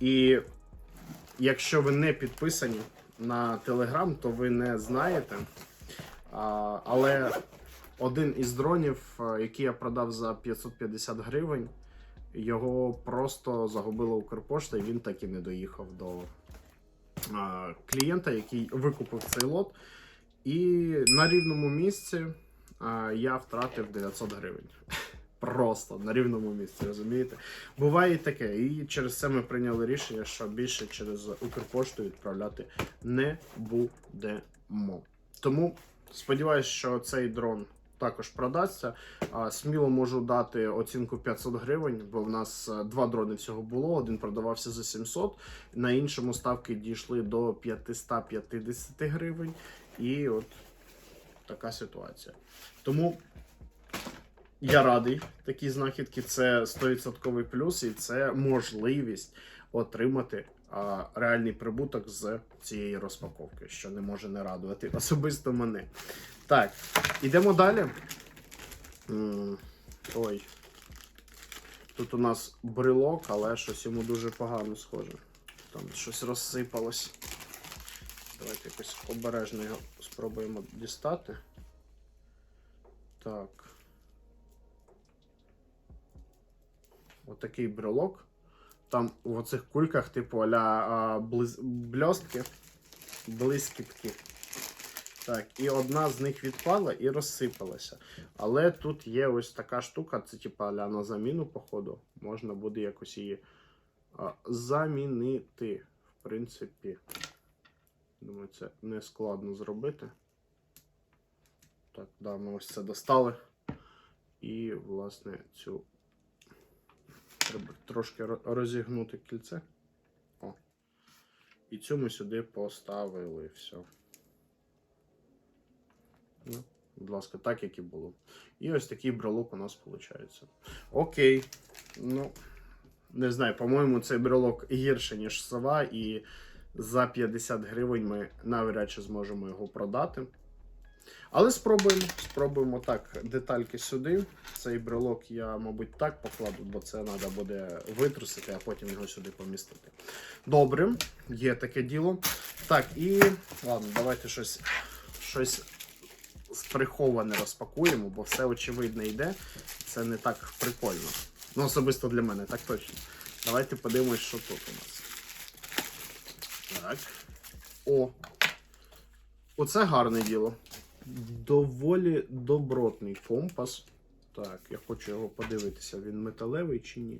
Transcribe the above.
І якщо ви не підписані на Телеграм, то ви не знаєте. А, але один із дронів, який я продав за 550 гривень, його просто загубила Укрпошта, і він так і не доїхав до а, клієнта, який викупив цей лот. І на рівному місці а, я втратив 900 гривень. Просто на рівному місці, розумієте? Буває і таке. І через це ми прийняли рішення, що більше через Укрпошту відправляти не будемо. Тому сподіваюся, що цей дрон також продасться. Сміло можу дати оцінку 500 гривень, бо в нас е, два дрони всього було. Один продавався за 700, на іншому ставки дійшли до 550 гривень. І от така ситуація. Тому я радий такій знахідки. Це 100% плюс, і це можливість отримати а, реальний прибуток з цієї розпаковки, що не може не радувати особисто мене. Так, ідемо далі. Ой. Тут у нас брелок, але щось йому дуже погано схоже. Там щось розсипалось. Давайте якось обережно його спробуємо дістати. Так. Отакий брелок. Там в оцих кульках, типу, аля близ... бльостки, блискітки. Так, і одна з них відпала і розсипалася. Але тут є ось така штука, це типу аля на заміну, походу. Можна буде якось її а, замінити. В принципі. Думаю, це не складно зробити. Так, да, ми ось це достали. І, власне, цю треба трошки розігнути кільце. О. І цю ми сюди поставили. Все. Ну, будь ласка, так, як і було. І ось такий брелок у нас виходить. Окей. Ну, не знаю, по-моєму, цей брелок гірше, ніж сова, і за 50 гривень ми навряд чи зможемо його продати. Але спробуємо. Спробуємо так, детальки сюди. Цей брелок я, мабуть, так покладу, бо це треба буде витрусити, а потім його сюди помістити. Добре, є таке діло. Так, і ладно, давайте щось, щось приховане розпакуємо, бо все очевидно йде. Це не так прикольно. Ну, особисто для мене, так точно. Давайте подивимось, що тут у нас. Так. О. Оце гарне діло. Доволі добротний компас. Так, я хочу його подивитися, він металевий чи ні.